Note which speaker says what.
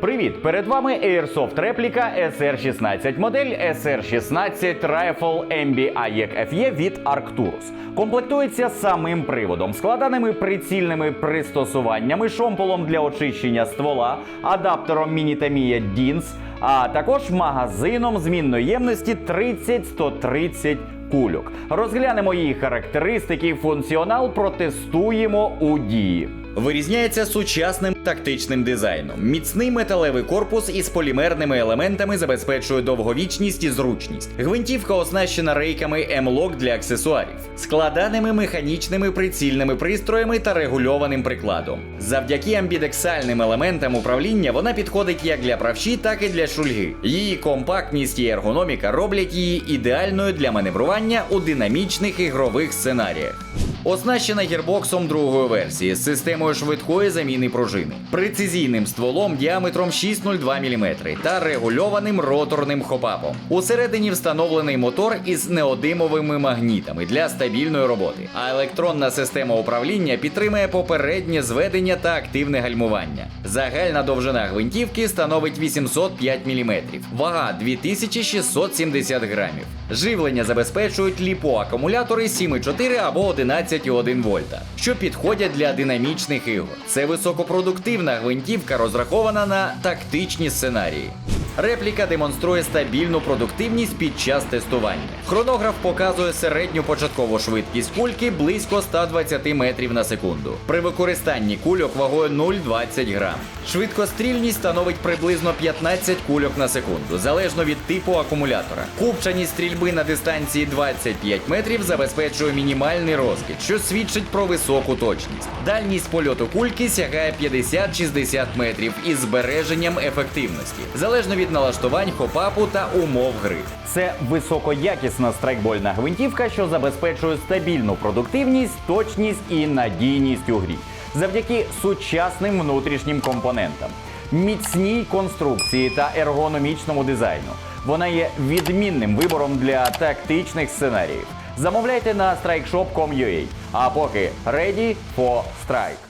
Speaker 1: Привіт! Перед вами Airsoft репліка SR16, модель SR16 Rifle MB AEC FE від Arcturus. Комплектується самим приводом, складаними прицільними пристосуваннями, шомполом для очищення ствола, адаптером Minitamiya DINS, а також магазином змінної ємності 30-130 кульок. Розглянемо її характеристики, функціонал протестуємо у дії. Вирізняється сучасним тактичним дизайном. Міцний металевий корпус із полімерними елементами забезпечує довговічність і зручність. Гвинтівка оснащена рейками M-Lock для аксесуарів, складаними механічними прицільними пристроями та регульованим прикладом. Завдяки амбідексальним елементам управління вона підходить як для правші, так і для шульги. Її компактність і ергономіка роблять її ідеальною для маневрування у динамічних ігрових сценаріях. Оснащена гірбоксом другої версії з системою швидкої заміни пружини, прецизійним стволом діаметром 6,02 мм та регульованим роторним хопапом. Усередині встановлений мотор із неодимовими магнітами для стабільної роботи, а електронна система управління підтримує попереднє зведення та активне гальмування. Загальна довжина гвинтівки становить 805 мм, вага 2670 грамів. Живлення забезпечують ліпо-акумулятори 7,4 або 11,1 вольта, що підходять для динамічних ігор. Це високопродуктивна гвинтівка, розрахована на тактичні сценарії. Репліка демонструє стабільну продуктивність під час тестування. Хронограф показує середню початкову швидкість кульки близько 120 метрів на секунду. При використанні кульок вагою 0,20 грам. Швидкострільність становить приблизно 15 кульок на секунду, залежно від типу акумулятора. Купчаність стрільби на дистанції 25 метрів забезпечує мінімальний розкид, що свідчить про високу точність. Дальність польоту кульки сягає 50-60 метрів із збереженням ефективності, залежно від налаштувань хопапу та умов гри. Це високоякісна страйкбольна гвинтівка, що забезпечує стабільну продуктивність, точність і надійність у грі завдяки сучасним внутрішнім компонентам, міцній конструкції та ергономічному дизайну. Вона є відмінним вибором для тактичних сценаріїв. Замовляйте на strikeshop.com.ua. А поки ready for strike.